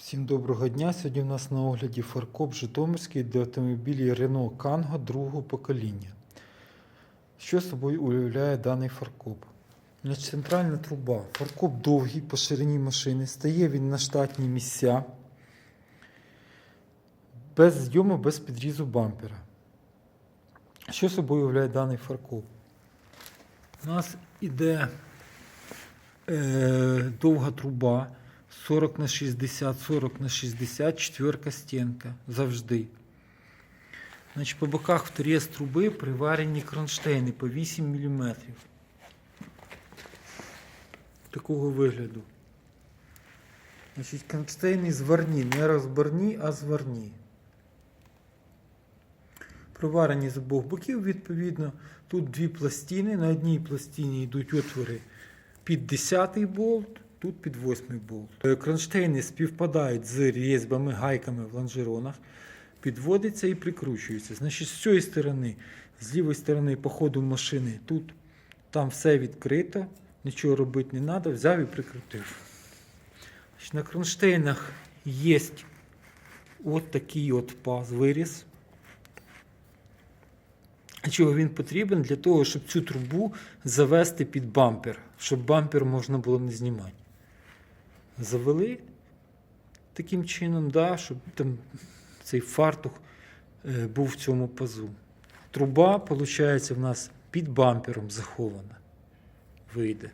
Всім доброго дня. Сьогодні в нас на огляді фаркоп Житомирський для автомобілів Renault Kangoo другого покоління. Що собою уявляє даний фаркоп? Центральна труба. Фаркоп довгий по ширині машини. Стає він на штатні місця. Без зйому, без підрізу бампера. Що собою уявляє даний фаркоп? У нас іде е, довга труба 40 на 60, 40 на 60, четверка стінка завжди. Значить, по боках в тріс труби приварені кронштейни по 8 мм. Такого вигляду. Значить, кронштейни зварні, не розборні, а зварні. Приварені з обох боків, відповідно. Тут дві пластини. На одній пластині йдуть отвори під 10 болт, тут під 8 болт. Е, Кронштейни співпадають з різьбами, гайками в лонжеронах, підводиться і прикручується. Значить, з цієї сторони, з лівої сторони, по ходу машини, тут там все відкрито, нічого робити не треба, взяв і прикрутив. Значить, на кронштейнах є от такий от паз, виріз. Чого він потрібен? Для того, щоб цю трубу завести під бампер, щоб бампер можна було не знімати. Завели таким чином, да, щоб там цей фартух е, був в цьому пазу. Труба, виходить, в нас під бампером захована. Вийде.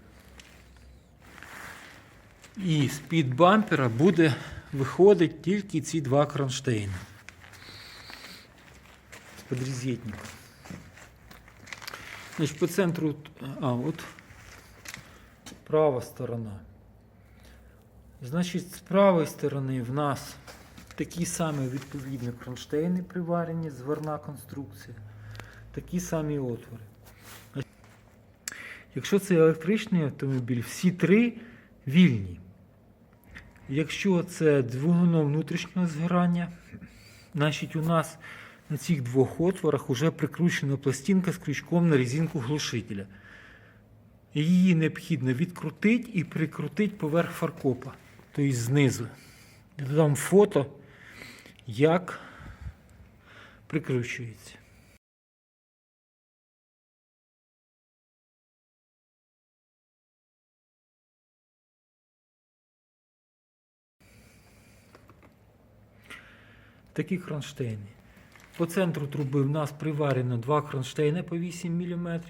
І з-під бампера буде виходить тільки ці два кронштейни. З подрізетника. Значить, по центру, а, от права сторона. Значить, з правої сторони в нас такі самі відповідні кронштейни приварені, зварна конструкція, такі самі отвори. Якщо це електричний автомобіль, всі три вільні. Якщо це двигуном внутрішнього згорання, значить у нас на цих двох отворах вже прикручена пластинка з крючком на резинку глушителя. Її необхідно відкрутити і прикрутити поверх фаркопа, тобто знизу. Я фото, як прикручується. Такі кронштейни. По центру труби в нас приварено два кронштейни по 8 мм.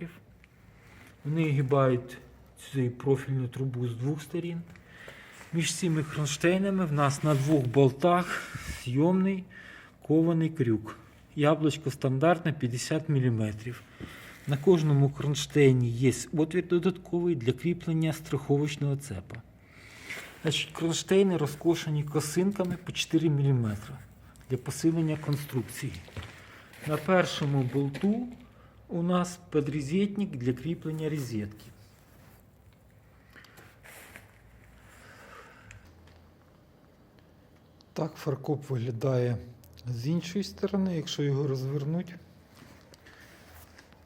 Вони гибають цю профільну трубу з двох сторін. Між цими кронштейнами в нас на двох болтах зйомний кований крюк. Яблучко стандартне 50 мм. На кожному кронштейні є отвір додатковий для кріплення страховочного цепа. Значить, кронштейни розкошені косинками по 4 мм для посилення конструкції. На першому болту у нас подрізетник для кріплення розетки. Так фаркоп виглядає з іншої сторони, якщо його розвернути.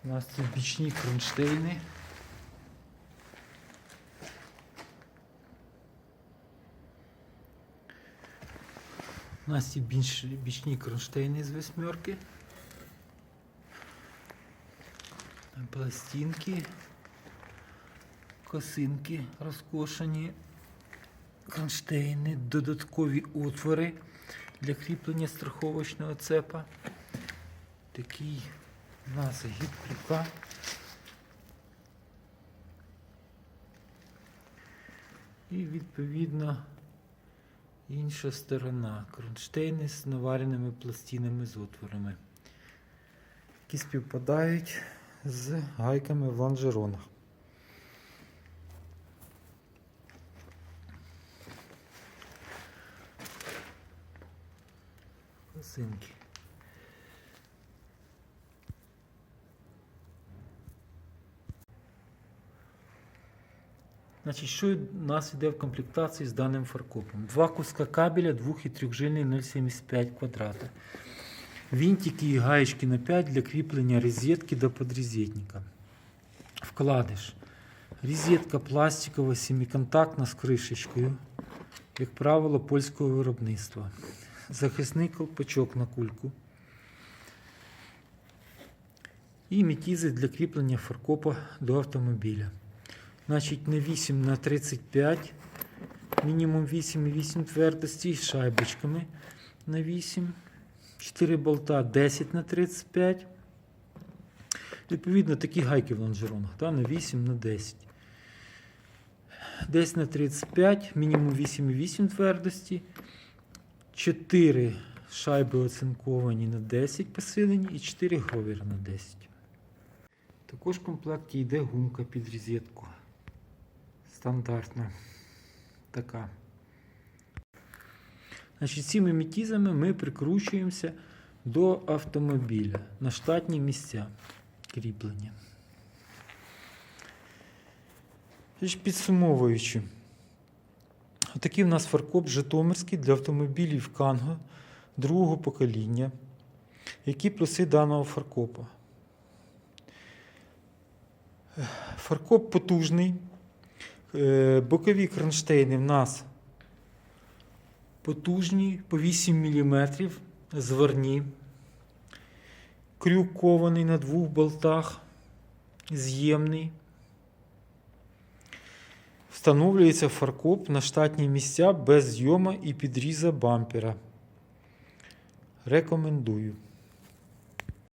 У нас тут бічні кронштейни. У нас є більш, бічні кронштейни з восьмерки. Пластинки, косинки розкошені, кронштейни, додаткові отвори для кріплення страховочного цепа. Такий у нас гід крюка. І відповідно інша сторона. Кронштейни з навареними пластинами з отворами, які співпадають з гайками в лонжеронах. Косинки. Значить, що у нас йде в комплектації з даним фаркопом? Два куска кабеля 2 і 3 жильний 0,75 квадрата. Винтики і гаєчки на 5 для кріплення розетки до подрезетника. Вкладиш. Розетка пластикова, семиконтактна з кришечкою. як правило, польського виробництва. Захисний колпачок на кульку. І мітізи для кріплення фаркопа до автомобіля. Значить, не 8 на 35, мінімум 8,8 твердості з шайбочками на 8. 4 болта 10 на 35. Відповідно, такі гайки в лонжеронах, та, на 8 на 10. Десь на 35, мінімум 8,8 твердості. 4 шайби оцинковані на 10 посилені і 4 гровіри на 10. Також в комплекті йде гумка під розетку. Стандартна. Така. Значить, цими мітізами ми прикручуємося до автомобіля на штатні місця кріплення. Підсумовуючи, отакий в нас фаркоп Житомирський для автомобілів Канго другого покоління, які плюси даного фаркопа. Фаркоп потужний. Е, Бокові кронштейни в нас потужні по 8 мм зварні. Крюк кований на двох болтах, з'ємний. Встановлюється фаркоп на штатні місця без зйома і підріза бампера. Рекомендую.